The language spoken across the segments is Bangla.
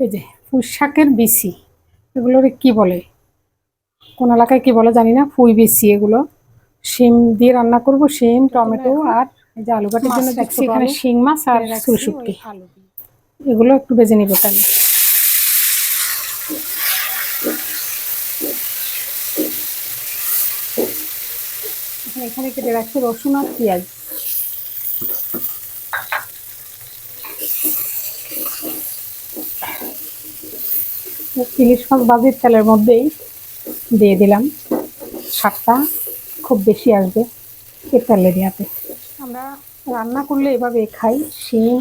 এই যে পুঁই শাকের বিচি এগুলোর কি বলে? কোন এলাকায় কি বলে জানি না পুঁই বিচি এগুলো। শিম দিয়ে রান্না করব শিম টমেটো আর এই যে আলু কাটির জন্য দেখছি এখানে শিং মাছ আর সুলশুটকি এগুলো একটু বেজে নিব তাহলে। এখানে কেটে রাখছি রসুন আর পেঁয়াজ। ইলিশ মাছ বাজির তেলের মধ্যেই দিয়ে দিলাম। শাকটা খুব বেশি আসবে এ তেলে দেওয়াতে আমরা রান্না করলে এভাবে খাই শিম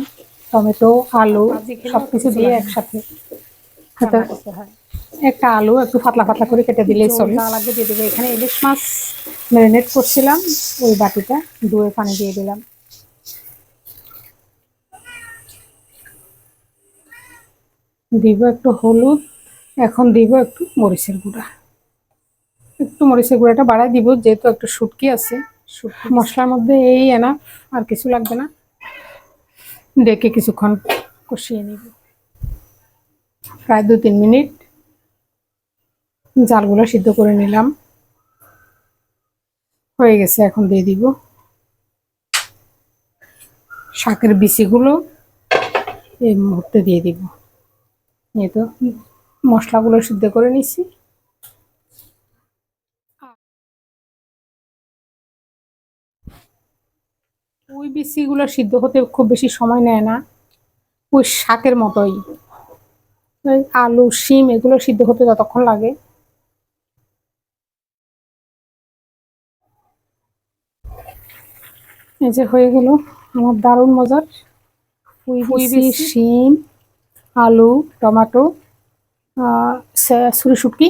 টমেটো আলু সব কিছু দিয়ে একসাথে একটা আলু একটু পাতলা পাতলা করে কেটে দিলেই চলে। আলাদা দিয়ে দেবো। এখানে ইলিশ মাছ ম্যারিনেট করছিলাম ওই বাটিটা দুয়ে পানি দিয়ে দিলাম। দিব একটু হলুদ এখন দিব একটু মরিচের গুঁড়া। একটু মরিচের গুঁড়াটা বাড়াই দিব যেহেতু একটা শুটকি আছে। শুটকি মশলার মধ্যে এই এনা আর কিছু লাগবে না। ডেকে কিছুক্ষণ কষিয়ে নিব। প্রায় দু তিন মিনিট জালগুলো সিদ্ধ করে নিলাম। হয়ে গেছে এখন দিয়ে দিব শাকের বিচিগুলো। এই মুহূর্তে দিয়ে দিব। এই তো। মশলাগুলো সিদ্ধ করে নিছি। ওই বিচিগুলো সিদ্ধ হতে খুব বেশি সময় নেয় না। ওই শাকের মতোই। আলু শিম এগুলো সিদ্ধ হতে যতক্ষণ লাগে। এই যে হয়ে গেল আমার দারুণ মজার। পুঁই বিচি। শিম আলু টমেটো। সুরি শুটকি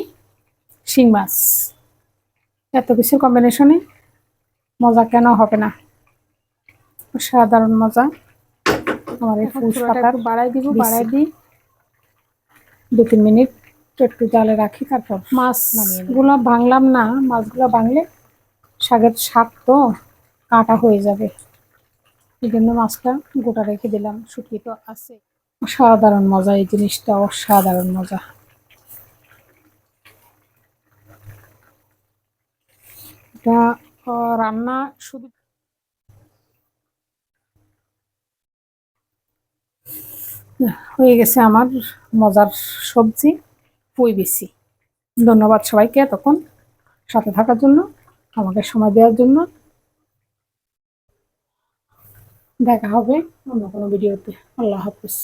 শিং মাছ। এত কিছুর কম্বিনেশনে মজা কেন হবে না? সাধারণ মজা। আমার এই পাতার বাড়াই দিব বাড়াই দিই। দু তিন মিনিট একটু জালে রাখি তারপর মাছগুলো ভাঙলাম না মাছগুলো ভাঙলে শাকের শাক তো কাটা হয়ে যাবে। এই জন্য মাছটা গোটা রেখে দিলাম শুকিয়ে তো আছে। অসাধারণ মজা এই জিনিসটা অসাধারণ মজা। এটা রান্না শুধু হয়ে গেছে আমার মজার সবজি, পুঁই বেশি। ধন্যবাদ সবাইকে তখন সাথে থাকার জন্য, আমাকে সময় দেওয়ার জন্য। দেখা হবে অন্য কোনো ভিডিওতে। আল্লাহ হাফিজ।